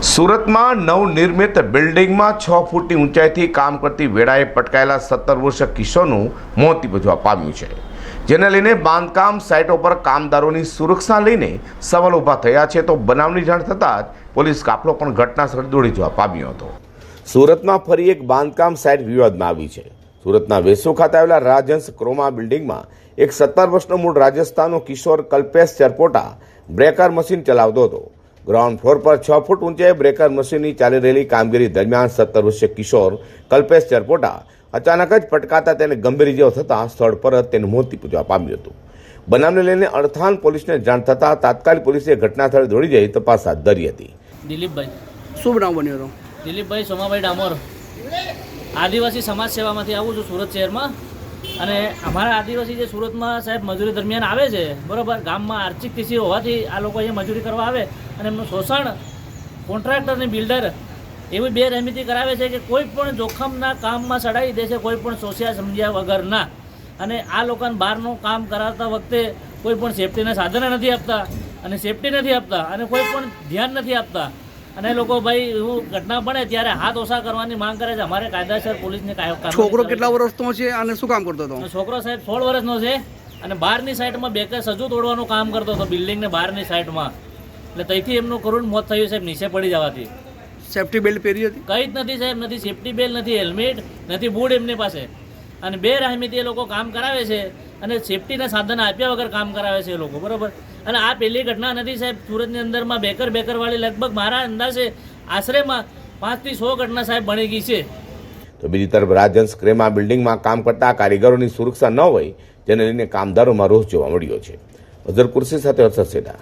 સુરતમાં નવનિર્મિત બિલ્ડિંગમાં છ ફૂટની ઊંચાઈથી કામ કરતી વેળાએ પટકાયેલા સત્તર વર્ષ કિશોરનું મોત નિપજવા પામ્યું છે. જેને લઈને બાંધકામ સાઇટો પર કામદારોની સુરક્ષા લઈને સવાલ ઊભા થયા છે તો બનાવની જાણ થતાં જ પોલીસ કાફલો પણ ઘટના સ્થળે દોડી જવા પામ્યો હતો. સુરતમાં ફરી એક બાંધકામ સાઇટ વિવાદમાં આવી છે. સુરતના વેસુ ખાતે આવેલા રાજહંસ ક્રોમા બિલ્ડિંગમાં એક સત્તર વર્ષનો મૂળ રાજસ્થાનનો કિશોર કલ્પેશ ચરપોટા બ્રેકર મશીન ચલાવતો હતો. ગ્રાઉન્ડ ફ્લોર પર છ ફૂટ ઊંચાઈ બ્રેકર મશીનની ચાલી રહેલી કામગીરી દરમિયાન સત્તર વર્ષીય કિશોર કલ્પેશ ચરપોટા અચાનક જ પટકાતા તેને ગંભીર ઇજાઓ થતાં સ્થળ પર જ તેનું મોત પૂજવા પામ્યું હતું. બનાવને લઈને અડથાણ પોલીસને જાણ થતાં તાત્કાલિક પોલીસે ઘટના સ્થળે દોડી જઈ તપાસ હાથ ધરી હતી. દિલીપભાઈ. શું બનાવ બન્યો હતો? દિલીપભાઈ સોમાભાઈ ડામોર. આદિવાસી સમાજ સેવામાંથી આવું છું સુરત શહેરમાં. અને અમારા આદિવાસી જે સુરતમાં સાહેબ મજૂરી દરમિયાન આવે છે, બરાબર, ગામમાં આર્થિક સ્થિતિ હોવાથી આ લોકો અહીંયા મજૂરી કરવા આવે અને એમનું શોષણ કોન્ટ્રાક્ટર અને બિલ્ડર એવી બે રહેમીતી કરાવે છે કે કોઈ પણ જોખમના કામમાં સડાવી દે છે, કોઈ પણ સોસ્યા સમજ્યા વગરના અને આ લોકોને બહારનું કામ કરાવતા વખતે કોઈ પણ સેફટીના સાધનો નથી આપતા અને સેફટી નથી આપતા અને કોઈ પણ ધ્યાન નથી આપતા. અને લોકો ભાઈ એવું ઘટના બને ત્યારે હાથ ઓછા કરવાની માંગ કરે છે. અમારે કાયદેસર પોલીસને છોકરો કેટલા વર્ષનો છે અને શું કામ કરતો હતો? છોકરો સાહેબ સોળ વર્ષનો છે અને બહારની સાઈડમાં બેકર સજુ તોડવાનું કામ કરતો હતો બિલ્ડિંગને બહારની સાઈડમાં. એટલે ત્યાંથી એમનું કરુણ મોત થયું સાહેબ નીચે પડી જવાથી. સેફટી બેલ્ટ પહેરી હતી? કંઈ જ નથી સાહેબ નથી સેફટી બેલ્ટ નથી હેલ્મેટ નથી બૂટ એમની પાસે. અને બે રાહમીથી એ લોકો કામ કરાવે છે અને સેફટીના સાધન આપ્યા વગર કામ કરાવે છે એ લોકો બરાબર? અને આ પહેલી ઘટના નથી સાહેબ. સુરતની અંદરમાં બેકર બેકરવાળી લગભગ મારા અંદાજે આશરેમાં પાંચથી સો ઘટના સાહેબ બની ગઈ છે. તો બીજી તરફ રાજહંસ ક્રેમા બિલ્ડિંગમાં કામ કરતા કારીગરોની સુરક્ષા ન હોય, જેને લઈને કામદારોમાં રોષ જોવા મળ્યો છે. અઝર કુર્સી સાથે હર્ષદ સેઠા